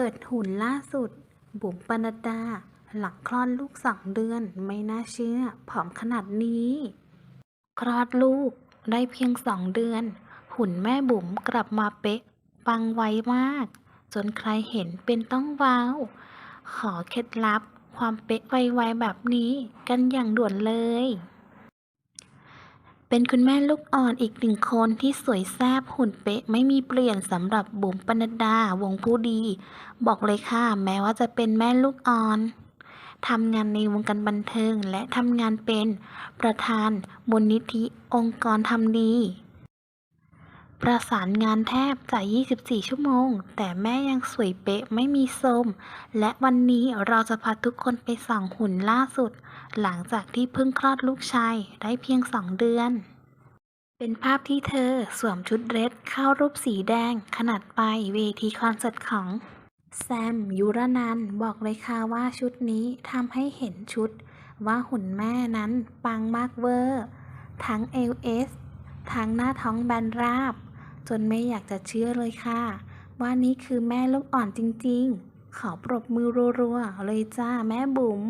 เปิดหุ่นล่าสุด บุ๋มปนัดดา หลังคลอดลูกสองเดือนไม่น่าเชื่อผอมขนาดนี้ คลอดลูกได้เพียงสองเดือน หุ่นแม่บุ๋มกลับมาเป๊ะ ปังไวมาก จนใครเห็นเป็นต้องว้าว ขอเคล็ดลับความเป๊ะไวๆแบบนี้กันอย่างด่วนเลย เป็นคุณแม่ลูกอ่อนอีกหนึ่งคนที่สวยแซ่บหุ่นเป๊ะไม่มีเปลี่ยนสำหรับบุ๋มปนัดดาวงผู้ดี บอกเลยค่ะ แม้ว่าจะเป็นแม่ลูกอ่อนทำงานในวงการบันเทิงและทำงานเป็นประธานมูลนิธิองค์กรทำดี ประสานงานแทบจะ 24 ชั่วโมง แต่แม่ยังสวยเป๊ะไม่มีโทมและวันนี้เราจะพาทุกคนไปส่องหุ่นล่าสุด หลังจากที่เพิ่งคลอดลูกชายได้เพียงสองเดือน เป็นภาพที่เธอสวมชุดเรดเข้ารูปสีแดง ขนาดไปเวทีคอนเสิร์ตของแซมยุรนันบอกเลยค่ะว่าชุดนี้ทำให้เห็นชุด ว่าหุ่นแม่นั้นปังมากเวอร์ ทั้ง LS ทั้งหน้าท้องแบนราบ จนไม่อยากจะเชื่อเลยค่ะ ว่านี่คือแม่ลูกอ่อนจริงๆ ขอปรบมือรัวๆเลยจ้าแม่บุ๋ม